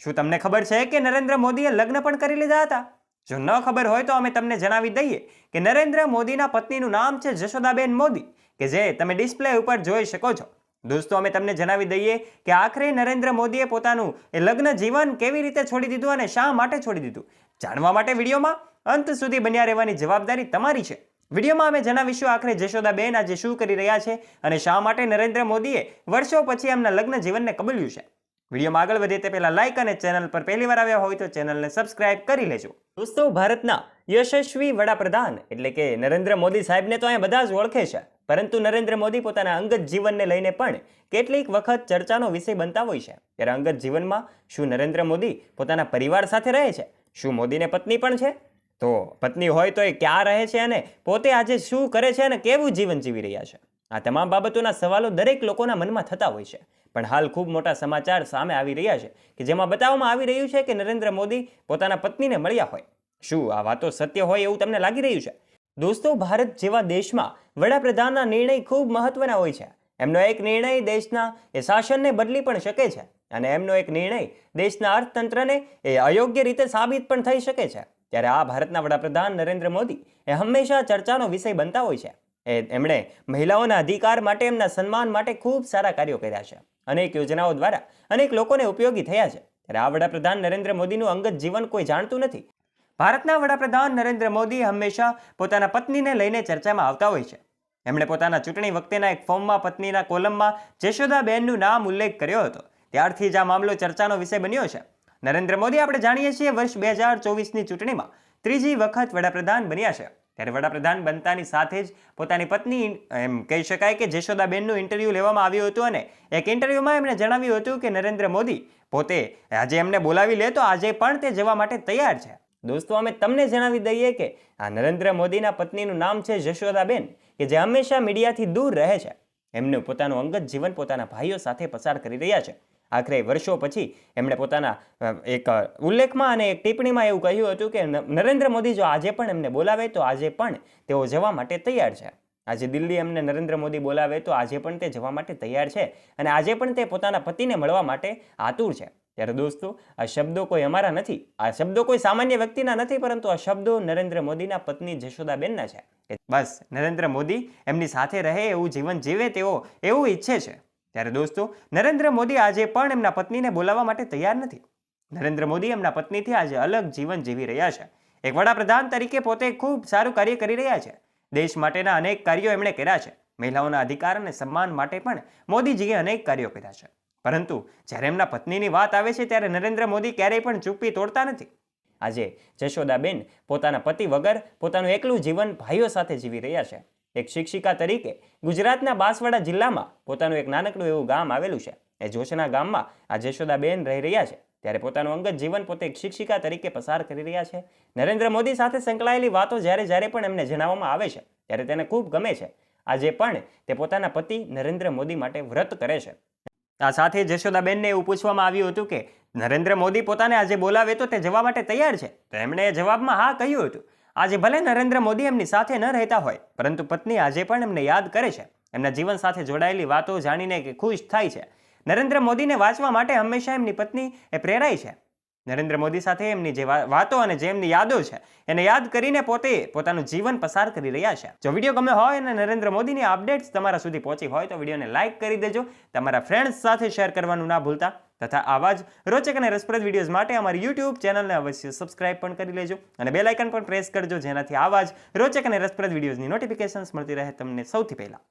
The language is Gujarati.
શું તમને ખબર છે કે નરેન્દ્ર મોદીએ લગ્ન પણ કરી લીધા હતા? જો ન ખબર હોય તો અમે તમને જણાવી દઈએ કે નરેન્દ્ર મોદીના પત્નીનું નામ છે જશોદાબેન મોદી, કે જે તમે ડિસ્પ્લે ઉપર જોઈ શકો છો. દોસ્તો, અમે તમને જણાવી દઈએ કે આખરે નરેન્દ્ર મોદીએ પોતાનું એ લગ્ન જીવન કેવી રીતે છોડી દીધું અને શા માટે છોડી દીધું? જાણવા માટે વિડીયોમાં અંત સુધી બન્યા રહેવાની જવાબદારી તમારી છે. વિડીયોમાં અમે જણાવીશું આખરે જશોદાબેન આજે શું કરી રહ્યા છે અને શા માટે નરેન્દ્ર મોદીએ વર્ષો પછી એમના લગ્ન જીવનને કબૂલ્યું છે. વિડીયોમાં આગળ વધે તે પહેલાં લાઇક અને ચેનલ પર પહેલી વાર આવ્યા હોય તો ચેનલને સબસ્ક્રાઇબ કરી લેજો. દોસ્તો, ભારતના યશસ્વી વડાપ્રધાન એટલે કે નરેન્દ્ર મોદી સાહેબને તો અહીંયા બધા જ ઓળખે છે. પરંતુ નરેન્દ્ર મોદી પોતાના અંગત જીવનને લઈને પણ કેટલીક વખત ચર્ચાનો વિષય બનતા હોય છે. ત્યારે અંગત જીવનમાં શું નરેન્દ્ર મોદી પોતાના પરિવાર સાથે રહે છે? શું મોદીને પત્ની પણ છે? તો પત્ની હોય તો એ ક્યાં રહે છે અને પોતે આજે શું કરે છે અને કેવું જીવન જીવી રહ્યા છે? આ તમામ બાબતોના સવાલો દરેક લોકોના મનમાં થતા હોય છે. પણ હાલ ખૂબ મોટા સમાચાર સામે આવી રહ્યા છે કે જેમાં બતાવવામાં આવી રહ્યું છે કે નરેન્દ્ર મોદી પોતાના પત્નીને મળ્યા હોય. શું આ વાતો સત્ય હોય એવું તમને લાગી રહ્યું છે? દોસ્તો, ભારત જેવા દેશમાં વડાપ્રધાનના નિર્ણય ખૂબ મહત્વના હોય છે. એમનો એક નિર્ણય દેશના એ શાસનને બદલી પણ શકે છે અને એમનો એક નિર્ણય દેશના અર્થતંત્રને એ અયોગ્ય રીતે સાબિત પણ થઈ શકે છે. ત્યારે આ ભારતના વડાપ્રધાન નરેન્દ્ર મોદી એ હંમેશા ચર્ચાનો વિષય બનતા હોય છે. એમણે મહિલાઓના અધિકાર માટે એમના સન્માન માટે ખૂબ સારા કાર્યો કર્યા છે. અનેક યોજનાઓ દ્વારા અનેક લોકોને ઉપયોગી થયા છે. ત્યારે આ વડાપ્રધાન નરેન્દ્ર મોદીનું અંગત જીવન કોઈ જાણતું નથી. ભારતના વડાપ્રધાન નરેન્દ્ર મોદી હંમેશા પોતાના પત્નીને લઈને ચર્ચામાં આવતા હોય છે. એમણે પોતાના ચૂંટણી વખતેના એક ફોર્મમાં પત્નીના કોલમમાં જશોદાબેનનું નામ ઉલ્લેખ કર્યો હતો. ત્યારથી જ આ મામલો ચર્ચાનો વિષય બન્યો છે. નરેન્દ્ર મોદી આપણે જાણીએ છીએ વર્ષ બે હજાર ચોવીસની ચૂંટણીમાં ત્રીજી વખત વડાપ્રધાન બન્યા છે. ત્યારે વડાપ્રધાન બનતાની સાથે જ પોતાની પત્ની એમ કહી શકાય કે જશોદાબેનનું ઇન્ટરવ્યૂ લેવામાં આવ્યું હતું અને એક ઇન્ટરવ્યૂમાં એમણે જણાવ્યું હતું કે નરેન્દ્ર મોદી પોતે આજે એમને બોલાવી લે તો આજે પણ તે જવા માટે તૈયાર છે. દોસ્તો, અમે તમને જણાવી દઈએ કે આ નરેન્દ્ર મોદીના પત્નીનું નામ છે જશોદાબેન, કે જે હંમેશા મીડિયાથી દૂર રહે છે. એમનું પોતાનું અંગત જીવન પોતાના ભાઈઓ સાથે પસાર કરી રહ્યા છે. આખરે વર્ષો પછી એમણે પોતાના એક ઉલ્લેખમાં અને એક ટિપ્પણીમાં એવું કહ્યું હતું કે નરેન્દ્ર મોદી જો આજે પણ એમને બોલાવે તો આજે પણ તેઓ જવા માટે તૈયાર છે. આજે દિલ્હી એમને નરેન્દ્ર મોદી બોલાવે તો આજે પણ તે જવા માટે તૈયાર છે અને આજે પણ તે પોતાના પતિને મળવા માટે આતુર છે. ત્યારે દોસ્તો, આ શબ્દો કોઈ અમારા નથી, આ શબ્દો કોઈ સામાન્ય વ્યક્તિના નથી, પરંતુ આ શબ્દો નરેન્દ્ર મોદીના પત્ની જશોદાબેનના છે. બસ, નરેન્દ્ર મોદી એમની સાથે રહે એવું જીવન જીવે તેઓ એવું ઈચ્છે છે. ત્યારે દોસ્તો, નરેન્દ્ર મોદી આજે પણ એમના પત્નીને બોલાવવા માટે તૈયાર નથી. નરેન્દ્ર મોદી એમના પત્નીથી આજે અલગ જીવન જીવી રહ્યા છે. એક વડાપ્રધાન તરીકે પોતે ખૂબ સારું કાર્ય કરી રહ્યા છે. દેશ માટેના અનેક કાર્યો એમણે કર્યા છે. મહિલાઓના અધિકાર અને સન્માન માટે પણ મોદીજીએ અનેક કાર્યો કર્યા છે. પરંતુ જ્યારે એમના પત્નીની વાત આવે છે ત્યારે નરેન્દ્ર મોદી ક્યારેય પણ ચૂપ્પી તોડતા નથી. આજે જશોદાબેન પોતાના પતિ વગર પોતાનું એકલું જીવન ભાઈઓ સાથે જીવી રહ્યા છે. એક શિક્ષિકા તરીકે ગુજરાતના બાંસવાડા જિલ્લામાં પોતાનું એક નાનકડું એવું ગામ આવેલું છે. એ જોશના ગામમાં આ જશોદાબેન રહી રહ્યા છે. ત્યારે પોતાનું અંગત જીવન પોતે એક શિક્ષિકા તરીકે પસાર કરી રહ્યા છે. નરેન્દ્ર મોદી સાથે સંકળાયેલી વાતો જ્યારે જ્યારે પણ એમને જણાવવામાં આવે છે, ત્યારે તેને ખૂબ ગમે છે. આજે પણ તે પોતાના પતિ નરેન્દ્ર મોદી માટે વ્રત કરે છે. આ સાથે જશોદાબેનને એવું પૂછવામાં આવ્યું હતું કે, નરેન્દ્ર મોદી પોતાને આજે બોલાવે તો તે જવા માટે તૈયાર છે? તો એમણે જવાબમાં હા કહ્યું હતું. આજે ભલે નરેન્દ્ર મોદી એમની સાથે ન રહેતા હોય, પરંતુ પત્ની આજે પણ એમને યાદ કરે છે. એમના જીવન સાથે જોડાયેલી વાતો જાણીને કે ખુશ થાય છે. નરેન્દ્ર મોદીને વાંચવા માટે હંમેશા એમની પત્ની એ પ્રેરાય છે. નરેન્દ્ર મોદી સાથે એમની જે વાતો અને જે એમની યાદો છે, એને યાદ કરીને પોતે પોતાનું જીવન પસાર કરી રહ્યા છે. જો વીડિયો ગમે હોય અને નરેન્દ્ર મોદીની અપડેટ્સ તમારા સુધી પહોંચી હોય તો વિડીયોને લાઇક કરી દેજો. તમારા ફ્રેન્ડ્સ સાથે શેર કરવાનું ના ભૂલતા. તથા આવા જ રોચક અને રસપ્રદ વિડીયોઝ માટે અમારી યુટ્યુબ ચેનલને અવશ્ય સબસ્ક્રાઇબ પણ કરી લેજો અને બે લાઇકન પણ પ્રેસ કરજો જેનાથી આવા જ રોચક અને રસપ્રદ વિડીયોઝની નોટિફિકેશન્સ મળતી રહે તમને સૌથી પહેલા.